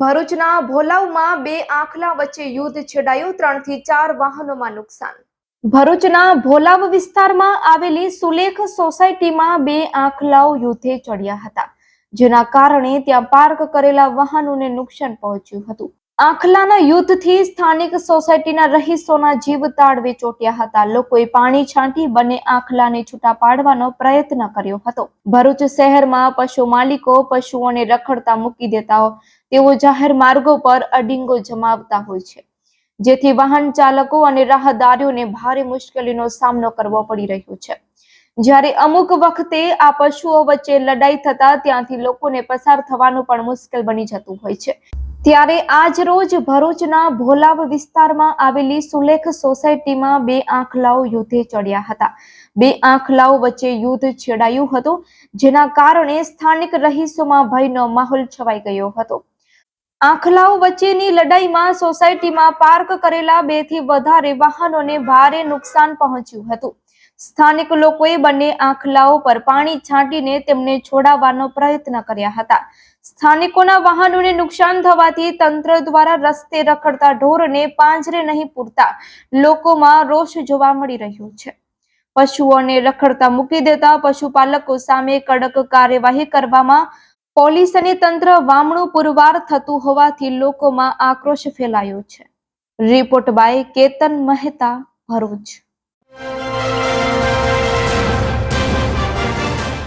ભરૂચના ભોલાવમાં બે આંખલા વચ્ચે યુદ્ધ છેડાયું ત્રણથી ચાર વાહનોમાં નુકસાન. ભરૂચના ભોલાવ વિસ્તારમાં આવેલી સુલેખ સોસાયટીમાં બે આંખલાઓ યુદ્ધે ચડ્યા હતા, જેના કારણે ત્યાં પાર્ક કરેલા વાહનોને નુકસાન પહોંચ્યું હતું. આખલાના યુદ્ધથી સ્થાનિક સોસાયટીના રહીશોના જીવ તાળવે ચોટ્યા હતા. લોકોએ પાણી છાંટી બંને આખલાને છૂટા પાડવાનો પ્રયત્ન કર્યો હતો. ભરૂચ શહેરમાં પશુ માલિકો પશુઓને રખડતા મૂકી દેતા હોય તેઓ જાહેર માર્ગો પર અડિંગો જમાવતા હોય છે. જેથી વાહન ચાલકો અને રાહદારીઓને ભારે મુશ્કેલીનો સામનો કરવો પડી રહ્યો છે. જ્યારે અમુક વખતે આ પશુઓ વચ્ચે લડાઈ થતા ત્યાંથી લોકોને પસાર થવાનું પણ મુશ્કેલ બની જતું હોય છે. ત્યારે આજ રોજ ભરૂચના ભોલાવ વિસ્તારમાં આવેલી સુલેખ સોસાયટીમાં બે આંખલાઓ યુદ્ધે ચડ્યા હતા. બે આંખલાઓ વચ્ચે યુદ્ધ છેડાયું હતું, જેના કારણે સ્થાનિક રહીશોમાં ભયનો માહોલ છવાઈ ગયો હતો. આંખલાઓ વચ્ચેની લડાઈમાં સોસાયટીમાં પાર્ક કરેલા બેથી વધારે વાહનોને ભારે નુકસાન પહોંચ્યું હતું. સ્થાનિક લોકોએ બંને આંખલાઓ પર પાણી છાંટીને તેમને છોડાવવાનો પ્રયત્ન કર્યા હતા. સ્થાનિકોના વાહનોને નુકસાન થવાથી તંત્ર દ્વારા રસ્તે રખડતા ઢોરને પાંજરે નહીં પૂરતા લોકોમાં રોષ જોવા મળી રહ્યો છે. પશુઓને રખડતા મૂકી દેતા પશુપાલકો સામે કડક કાર્યવાહી કરવામાં પોલીસ અને તંત્ર વામણું પુરવાર થતું હોવાથી લોકોમાં આક્રોશ ફેલાયો છે. Report by Ketan Mehta Bharuch.